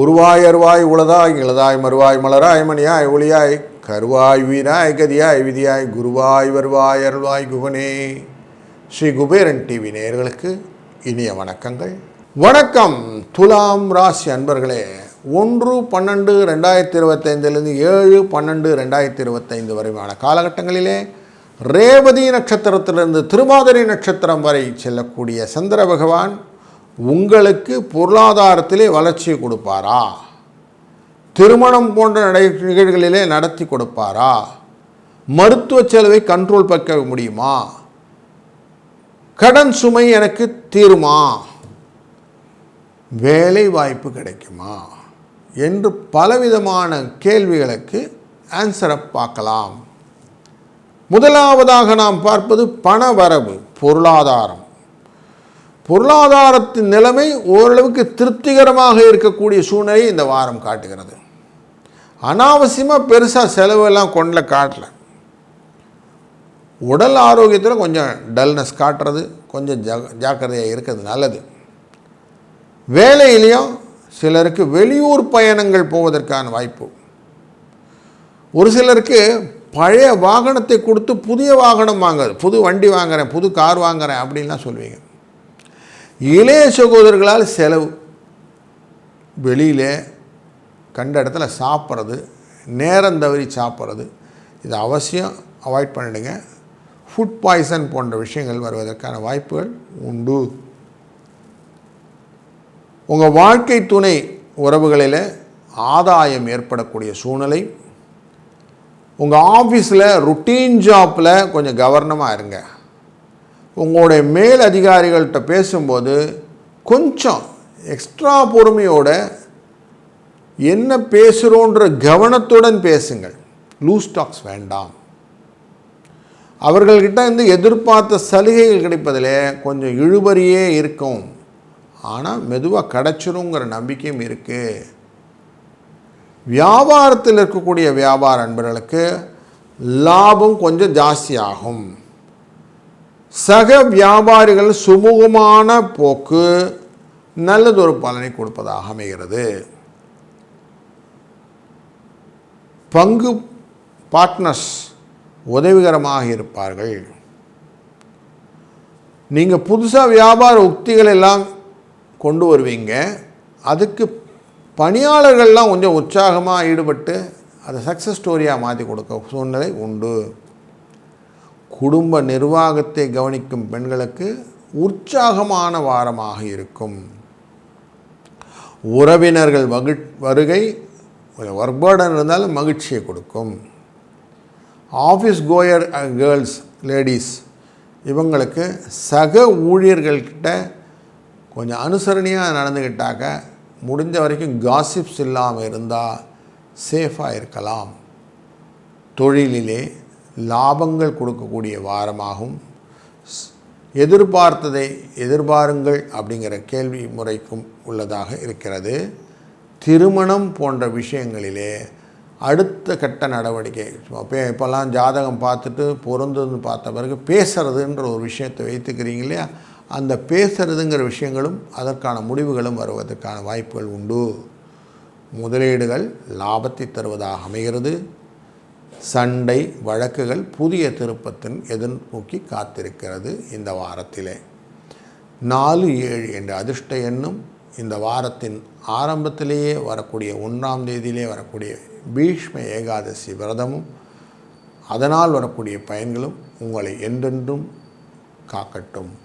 உருவாய் அருவாய் உளதாய் இளதாய் மறுவாய் மலராய் மணியாய் ஒளியாய் கருவாய் வீராய் கதியாய் விதியாய் குருவாய் வருவாய் அருள்வாய் குகனே. ஸ்ரீ குபேரன் டிவி நேயர்களுக்கு இனிய வணக்கங்கள். வணக்கம். துலாம் ராசி அன்பர்களே ஒன்று பன்னெண்டு ரெண்டாயிரத்தி இருபத்தைந்திலிருந்து ஏழு பன்னெண்டு ரெண்டாயிரத்தி இருபத்தைந்து வரையான காலகட்டங்களிலே ரேவதி நட்சத்திரத்திலிருந்து திருமாதிரை நட்சத்திரம் வரை செல்லக்கூடிய சந்திர பகவான் உங்களுக்கு பொருளாதாரத்திலே வளர்ச்சியை கொடுப்பாரா? திருமணம் போன்ற நடை நிகழ்களிலே நடத்தி கொடுப்பாரா? மருத்துவ செலவை கண்ட்ரோல் பார்க்க முடியுமா? கடன் சுமை எனக்கு தீருமா? வேலை வாய்ப்பு கிடைக்குமா? என்று பலவிதமான கேள்விகளுக்கு ஆன்சரை பார்க்கலாம். முதலாவதாக நாம் பார்ப்பது பண வரவு பொருளாதாரம். பொருளாதாரத்தின் நிலைமை ஓரளவுக்கு திருப்திகரமாக இருக்கக்கூடிய சூழ்நிலையை இந்த வாரம் காட்டுகிறது. அனாவசியமாக பெருசாக செலவெல்லாம் கொண்ட காட்டல. உடல் ஆரோக்கியத்தில் கொஞ்சம் டல்னஸ் காட்டுறது கொஞ்சம் ஜா ஜாக்கிரதையாக இருக்கிறது நல்லது. வேலையிலையும் சிலருக்கு வெளியூர் பயணங்கள் போவதற்கான வாய்ப்பு. ஒரு சிலருக்கு பழைய வாகனத்தை கொடுத்து புதிய வாகனம் வாங்குறது. புது வண்டி வாங்குறேன் புது கார் வாங்குறேன் அப்படின்லாம் சொல்லுவீங்க. இளைய சகோதரர்களால் செலவு. வெளியில் கண்ட இடத்துல சாப்பிட்றது நேரம் தவறி சாப்பிட்றது இது அவசியம். அவாய்ட் பண்ணிடுங்க. ஃபுட் பாய்சன் போன்ற விஷயங்கள் வருவதற்கான வாய்ப்புகள் உண்டு. உங்கள் வாழ்க்கை துணை உறவுகளில் ஆதாயம் ஏற்படக்கூடிய சூழ்நிலை உங்கள் ஆஃபீஸில் ருட்டீன் ஜாப்பில் கொஞ்சம் கவனமாக இருங்க. உங்களுடைய மேல் அதிகாரிகள்கிட்ட பேசும்போது கொஞ்சம் எக்ஸ்ட்ரா பொறுமையோட என்ன பேசுகிறோன்ற கவனத்துடன் பேசுங்கள். லூஸ் டாக்ஸ் வேண்டாம். அவர்கள்கிட்ட இருந்து எதிர்பார்த்த சலுகைகள் கிடைப்பதில் கொஞ்சம் இழுபறியே இருக்கும். ஆனால் மெதுவாக கிடச்சிருங்கிற நம்பிக்கையும் இருக்குது வியாபாரத்தில் இருக்கக்கூடிய வியாபார அன்பர்களுக்கு லாபம் கொஞ்சம் ஜாஸ்தியாகும். சக வியாபாரிகள் சுமூகமான போக்கு நல்லதொரு பலனை கொடுப்பதாக அமைகிறது. பங்கு பார்ட்னர்ஸ் உதவிகரமாக இருப்பார்கள். நீங்கள் புதுசாக வியாபார உக்திகள் எல்லாம் கொண்டு வருவீங்க. அதுக்கு பணியாளர்கள்லாம் கொஞ்சம் உற்சாகமாக ஈடுபட்டு அதை சக்ஸஸ் ஸ்டோரியாக மாற்றி கொடுக்க சூழ்நிலை உண்டு. குடும்ப நிர்வாகத்தை கவனிக்கும் பெண்களுக்கு உற்சாகமான வாரமாக இருக்கும். உறவினர்கள் வகு வருகை ஒர்க் பேர்டன் இருந்தாலும் மகிழ்ச்சியை கொடுக்கும். ஆஃபீஸ் கோயர் கேர்ள்ஸ் லேடிஸ் இவங்களுக்கு சக ஊழியர்கள்கிட்ட கொஞ்சம் அனுசரணையாக நடந்துக்கிட்டாக்க முடிஞ்ச வரைக்கும் காசிப்ஸ் இல்லாமல் இருந்தால் சேஃபாக இருக்கலாம். தொழிலிலே லாபங்கள் கொடுக்கக்கூடிய வாரமாகும். ஸ்- எதிர்பார்த்ததை எதிர்பாருங்கள் அப்படிங்கிற கேள்வி முறைக்கும் உள்ளதாக இருக்கிறது. திருமணம் போன்ற விஷயங்களிலே அடுத்த கட்ட நடவடிக்கை இப்போ இப்போல்லாம் ஜாதகம் பார்த்துட்டு பொருந்துன்னு பார்த்த பிறகு பேசுகிறதுன்ற ஒரு விஷயத்தை வைத்துக்கிறீங்க இல்லையா? அந்த பேசுறதுங்கிற விஷயங்களும் அதற்கான முடிவுகளும் வருவதற்கான வாய்ப்புகள் உண்டு. முதலீடுகள் லாபத்தை தருவதாக அமைகிறது. சண்டை வழக்குகள் புதிய திருப்பத்தின் எதிர்நோக்கி காத்திருக்கிறது இந்த வாரத்திலே. நாலு ஏழு என்ற அதிர்ஷ்ட எண்ணும் இந்த வாரத்தின் ஆரம்பத்திலேயே வரக்கூடிய ஒன்றாம் தேதியிலே வரக்கூடிய பீஷ்ம ஏகாதசி விரதமும் அதனால் வரக்கூடிய பயன்களும் உங்களை என்றென்றும் காக்கட்டும்.